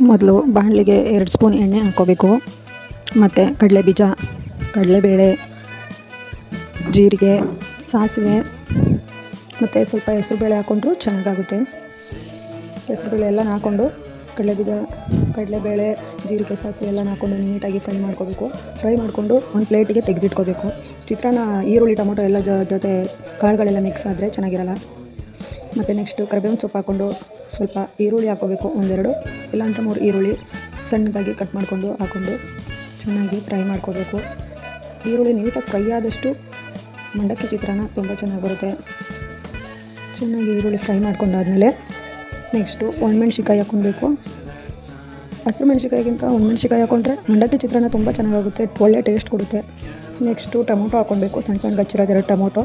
ಮೊದಲು ಬಾಣಲಿಗೆ ಎರಡು ಸ್ಪೂನ್ ಎಣ್ಣೆ ಹಾಕ್ಕೋಬೇಕು. ಮತ್ತು ಕಡಲೆ ಬೀಜ ಕಡಲೆಬೇಳೆ, ಜೀರಿಗೆ, ಸಾಸಿವೆ, ಮತ್ತು ಸ್ವಲ್ಪ ಹೆಸರುಬೇಳೆ ಹಾಕ್ಕೊಂಡ್ರು ಚೆನ್ನಾಗಾಗುತ್ತೆ. ಹೆಸರುಬೇಳೆ ಎಲ್ಲ ಹಾಕ್ಕೊಂಡು ಕಡಲೆಬೀಜ, ಕಡಲೆಬೇಳೆ, ಜೀರಿಗೆ, ಸಾಸಿವೆ ಎಲ್ಲ ಹಾಕ್ಕೊಂಡು ನೀಟಾಗಿ ಫ್ರೈ ಮಾಡ್ಕೋಬೇಕು. ಫ್ರೈ ಮಾಡಿಕೊಂಡು ಒಂದು ಪ್ಲೇಟಿಗೆ ತೆಗೆದಿಟ್ಕೋಬೇಕು. ಚಿತ್ರಾನ್ನ, ಈರುಳ್ಳಿ, ಟೊಮೊಟೊ ಎಲ್ಲ ಜೊತೆ ಕಾಳುಗಳೆಲ್ಲ ಮಿಕ್ಸ್ ಆದರೆ ಚೆನ್ನಾಗಿರಲ್ಲ. ಮತ್ತು ನೆಕ್ಸ್ಟು ಕರಿಬೇವಿನ ಸೊಪ್ಪು ಹಾಕ್ಕೊಂಡು ಸ್ವಲ್ಪ ಈರುಳ್ಳಿ ಹಾಕೋಬೇಕು ಒಂದೆರಡು. ಇಲ್ಲಾಂದ್ರೆ ಮೂರು ಈರುಳ್ಳಿ ಸಣ್ಣದಾಗಿ ಕಟ್ ಮಾಡಿಕೊಂಡು ಹಾಕ್ಕೊಂಡು ಚೆನ್ನಾಗಿ ಫ್ರೈ ಮಾಡ್ಕೋಬೇಕು. ಈರುಳ್ಳಿ ನೀಟಾಗಿ ಫ್ರೈ ಆದಷ್ಟು ಮಂಡಕ್ಕಿ ಚಿತ್ರಾನ್ನ ತುಂಬ ಚೆನ್ನಾಗಿ ಬರುತ್ತೆ. ಚೆನ್ನಾಗಿ ಈರುಳ್ಳಿ ಫ್ರೈ ಮಾಡ್ಕೊಂಡಾದಮೇಲೆ ನೆಕ್ಸ್ಟು ಒಣಮೆಣ್ಸಿಕಾಯಿ ಹಾಕ್ಕೊಬೇಕು. ಹಸಿರು ಒಣ ಮೆಣಸಿಕಾಯಿ ಹಾಕ್ಕೊಂಡ್ರೆ ಮಂಡಕ್ಕಿ ಚಿತ್ರಾನ್ನ ತುಂಬ ಚೆನ್ನಾಗಾಗುತ್ತೆ ಒಳ್ಳೆ ಟೇಸ್ಟ್ ಕೊಡುತ್ತೆ. ನೆಕ್ಸ್ಟು ಟೊಮೊಟೊ ಹಾಕ್ಕೊಬೇಕು, ಸಣ್ಣ ಸಣ್ಣ ಗಚ್ಚಿರೋದೆರಡು ಟೊಮೊಟೊ.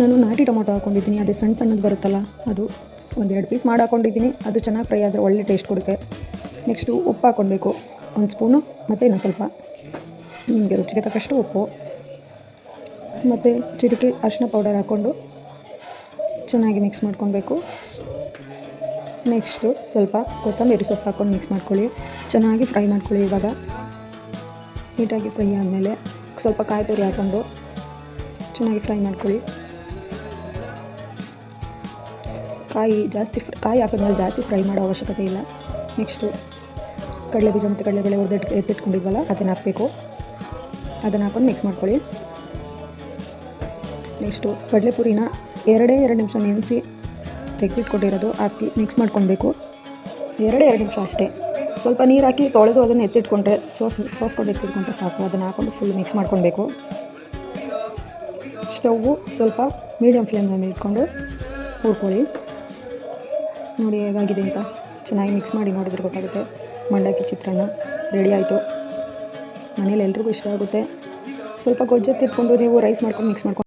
ನಾನು ನಾಟಿ ಟೊಮೊಟೊ ಹಾಕ್ಕೊಂಡಿದ್ದೀನಿ ಅದೇ ಸಣ್ಣ ಸಣ್ಣದು ಬರುತ್ತಲ್ಲ, ಅದು ಒಂದೆರಡು ಪೀಸ್ ಮಾಡಿ ಹಾಕ್ಕೊಂಡಿದ್ದೀನಿ ಅದು ಚೆನ್ನಾಗಿ ಫ್ರೈ ಆದರೆ ಒಳ್ಳೆ ಟೇಸ್ಟ್ ಕೊಡುತ್ತೆ. ನೆಕ್ಸ್ಟು ಉಪ್ಪು ಹಾಕ್ಕೊಬೇಕು ಒಂದು ಸ್ಪೂನು, ಮತ್ತು ಇನ್ನೊಂದು ಸ್ವಲ್ಪ. ನಿಮಗೆ ರುಚಿಗೆ ತಕ್ಕಷ್ಟು ಉಪ್ಪು, ಮತ್ತು ಚಿಟಿಕೆ ಅರಿಶಿನ ಪೌಡರ್ ಹಾಕ್ಕೊಂಡು ಚೆನ್ನಾಗಿ ಮಿಕ್ಸ್ ಮಾಡ್ಕೊಬೇಕು ನೆಕ್ಸ್ಟು ಸ್ವಲ್ಪ ಕೊತ್ತಂಬರಿ ಸೊಪ್ಪು ಹಾಕ್ಕೊಂಡು ಮಿಕ್ಸ್ ಮಾಡ್ಕೊಳ್ಳಿ, ಚೆನ್ನಾಗಿ ಫ್ರೈ ಮಾಡ್ಕೊಳ್ಳಿ ಇವಾಗ. ನೀಟಾಗಿ ಫ್ರೈ ಆದಮೇಲೆ ಸ್ವಲ್ಪ ಕಾಯಿ ತುರಿ ಹಾಕ್ಕೊಂಡು ಚೆನ್ನಾಗಿ ಫ್ರೈ ಮಾಡ್ಕೊಳ್ಳಿ. ಕಾಯಿ ಜಾಸ್ತಿ ಕಾಯಿ ಹಾಕಿದ್ಮೇಲೆ ಜಾಸ್ತಿ ಫ್ರೈ ಮಾಡೋ ಅವಶ್ಯಕತೆ ಇಲ್ಲ. ನೆಕ್ಸ್ಟು ಕಡಲೆ ಬೀಜ ಮತ್ತು ಕಡಲೆಬೇಳೆ ಹುರಿದಿಟ್ಟು ಎತ್ತಿಟ್ಕೊಂಡಿದ್ವಲ್ಲ ಅದನ್ನು ಹಾಕಬೇಕು. ಅದನ್ನು ಹಾಕೊಂಡು ಮಿಕ್ಸ್ ಮಾಡ್ಕೊಳ್ಳಿ. ನೆಕ್ಸ್ಟು ಕಡಲೆಪುರಿನ ಎರಡೇ ಎರಡು ನಿಮಿಷ ನೆನೆಸಿ ತೆಗೆದಿಟ್ಕೊಂಡಿರೋದು ಹಾಕಿ ಮಿಕ್ಸ್ ಮಾಡ್ಕೊಳ್ಬೇಕು. ಎರಡೇ ಎರಡು ನಿಮಿಷ ಅಷ್ಟೇ. ಸ್ವಲ್ಪ ನೀರು ಹಾಕಿ ತೊಳೆದು ಅದನ್ನು ಎತ್ತಿಟ್ಕೊಂಡ್ರೆ ಸೋಸ್ ಸೋಸ್ಕೊಂಡು ಎತ್ತಿಟ್ಕೊಂಡ್ರೆ ಸಾಕು. ಅದನ್ನು ಹಾಕೊಂಡು ಫುಲ್ ಮಿಕ್ಸ್ ಮಾಡ್ಕೊಳ್ಬೇಕು. ಸ್ಟೌವು ಸ್ವಲ್ಪ ಮೀಡಿಯಮ್ ಫ್ಲೇಮ್ನಲ್ಲಿ ಇಟ್ಕೊಂಡು ಹುರ್ಕೊಳ್ಳಿ. ನೋಡಿ ಹೇಗಾಗಿದೆ ಅಂತ ಚೆನ್ನಾಗಿ ಮಿಕ್ಸ್ ಮಾಡಿ ನೋಡಿದ್ರೆ ಗೊತ್ತಾಗುತ್ತೆ. ಮಂಡಕ್ಕಿ ಚಿತ್ರಾನ್ನ ರೆಡಿ ಆಯಿತು. ಮನೇಲಿ ಎಲ್ರಿಗೂ ಇಷ್ಟ ಆಗುತ್ತೆ. ಸ್ವಲ್ಪ ಗೊಜ್ಜೆತ್ತಿಟ್ಕೊಂಡು ನೀವು ರೈಸ್ ಮಾಡ್ಕೊಂಡು ಮಿಕ್ಸ್ ಮಾಡ್ಕೊಂಡು